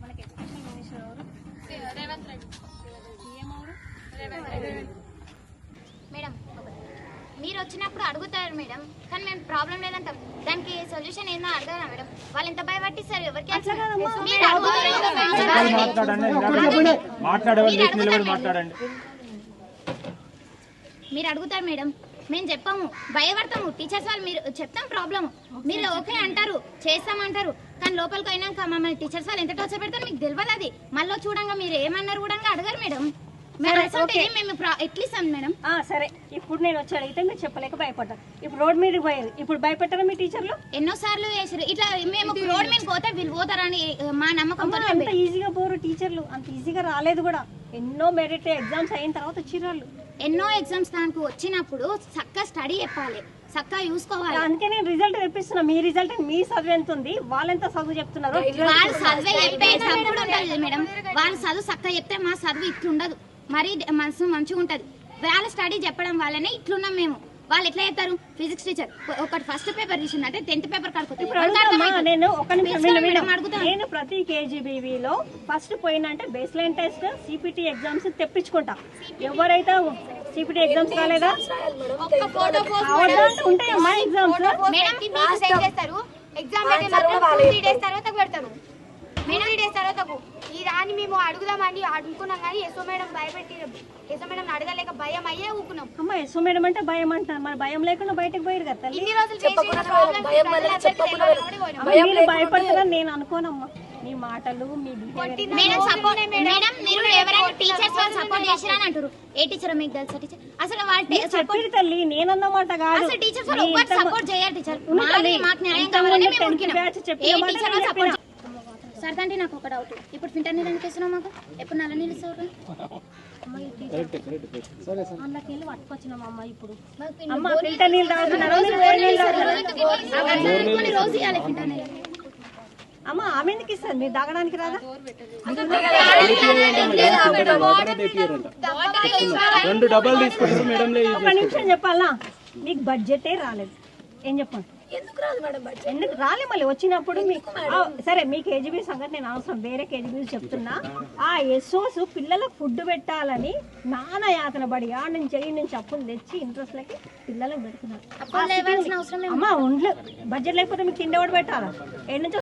మనకి education minister ఎవరు Revanth Reddy CM ఎవరు మేడం మీరు వచ్చినప్పుడు అడుగుతారు మేడం కానీ మేము ప్రాబ్లం లేదంటాం. దానికి సొల్యూషన్ ఏందో అడగరా మేడం? వాళ్ళు ఎంత భయపట్టిస్తారు? ఎవరికి మీరు అడుగుతారు. మాట్లాడండి. మాట్లాడేవాళ్ళు మీరు లేచి నిలబడి అడుగుతారు మాట్లాడండి. మీరు అడుగుతారు మేడం. మేము చెప్పాము భయపడతాము. టీచర్స్ వాళ్ళు మీరు చెప్తాం ప్రాబ్లమ్ మీరు ఓకే అంటారు చేస్తామంటారు. కానీ లోపలికి అయినాక మమ్మల్ని టీచర్స్ వాళ్ళు ఎంత టార్చర్ పెడతారు మీకు తెలియదు అది. మళ్ళీ చూడంగా మీరు ఏమన్నారు కూడా అడగరు మేడం. మేము మేడం? ఆ, సరే. ఇప్పుడు నేను వచ్చి అడిగితే మీరు చెప్పలేక భయపడ్డారు. ఇప్పుడు రోడ్ మీదకి పోయారు. ఇప్పుడు భయపెట్టారా మీ టీచర్లు? ఎన్నో సార్లు వేసారు ఇట్లా మేము రోడ్ మీద పోతే వీళ్ళు పోతారని మా నమ్మకంతో అమ్మా, అంత ఈజీగా పోరు టీచర్లు. అంత ఈజీగా రాలేదు కూడా. ఎన్నో మెరిట్ ఎగ్జామ్స్ అయిన తర్వాత వచ్చిర్రు వాళ్ళు ఎన్నో ఎగ్జామ్స్ దానికి వచ్చినప్పుడు చక్కగా స్టడీ చెప్పాలి చక్కగా చూసుకోవాలి. అందుకే నేను రిజల్ట్ తెప్పిస్తున్నా. మీ రిజల్ట్ మీ చదువు ఎంత ఉంది వాళ్ళెంత చదువు చెప్తున్నారు? వాళ్ళు చదివే చెప్పే చదువు ఉంటుంది మేడం. వాళ్ళు చదువు చక్కగా చెప్తే మా చదువు ఇట్లుండదు మరీ మనసు మంచిగా ఉంటది. వాళ్ళ స్టడీ చెప్పడం వల్లనే ఇట్లున్నాం మేము. వాళ్ళు ఎట్లా చెప్తారు? Physics teacher. ఒకటి ఫస్ట్ పేపర్ తీసిందంటే టెన్త్ పేపర్ నేను ప్రతి కేజీబీవీలో first పోయినంటే base line test CPT exams తెప్పించుకుంటా. ఎవరైతే సిపిటి ఎగ్జామ్స్ రాలేదా? ఉంటాయమ్మా ఎగ్జామ్స్ మేడం మీకు సెండ్ చేస్తారు. ఎగ్జామ్ త్రీ డేస్ తర్వాత పెడతారు మేడం త్రీ డేస్ తర్వాత ఈ దాన్ని మేము అడుగుదామని అనుకున్నాం కానీ ఎస్ఓ మేడం భయపెట్టి ఎస్ఓ మేడం అడగలేక భయం అయ్యే ఊకున్నాం. అమ్మ ఎస్ఓ మేడం అంటే భయం అంటారు మరి భయం లేకుండా బయటకు పోయారు కదా తల్లి? ఇన్ని రోజులు భయపడతారని నేను అనుకోనమ్మా మీ మాటలు మీ మేడం సపోర్ట్ మేడం మీరు ఎవరైనా టీచర్స్ వాళ్ళు సపోర్ట్ చేసిరా అని అంటారు ఏ టీచర్ మీకు తెలుసా టీచర్ అసలు వాళ్ళు సపోర్ట్ చెప్పిరు తల్లి నేనన్నమాట కాదు. అసలు టీచర్స్ వాళ్ళు మీ ఒక్కటి ఇంత- సపోర్ట్ చేయరు టీచర్ మాకు న్యాయం కావాలని మేము ఏ మాట సపోర్ట్ చెప్పిన. సార్ అంటే నాకు ఒక డౌట్ ఇప్పుడు ఫిల్టర్ నీళ్ళు ఎందుకు ఇస్తున్నావు మాకు? ఎప్పుడు నల్ల నీళ్ళు ఇస్తారు అందులోకి వెళ్ళి పట్టుకొచ్చినాం అమ్మ ఇప్పుడు. అమ్మ ఫిల్టర్ నీళ్ళు రోజు ఇవ్వాలి ఫిల్టర్ నీళ్ళు. అమ్మ ఆమె ఎందుకు ఇస్తుంది? మీరు తాగడానికి రాదా? రెండు తీసుకుంటారు మేడం ఒక నిమిషం చెప్పాలా? మీకు బడ్జెటే రాలేదు. ఏం చెప్పండి ఎందుకు రాదు మేడం ఎందుకు రాలే మళ్ళీ వచ్చినప్పుడు మీ ఆ, సరే మీ కేజీబీ సంగతి నేను అవసరం వేరే కేజీబీ చెప్తున్నా. ఆ ఎస్ఓస్ పిల్లలకు ఫుడ్ పెట్టాలని నానా యాతన పడి ఆ నుంచి ఈ నుంచి అప్పులు తెచ్చి ఇంట్రెస్ట్ లకి పిల్లలకు పెడుతున్నారు. అమ్మా ఉండ్లు బడ్జెట్ లేకపోతే మీకు తిండి పెట్టాలా? నుంచి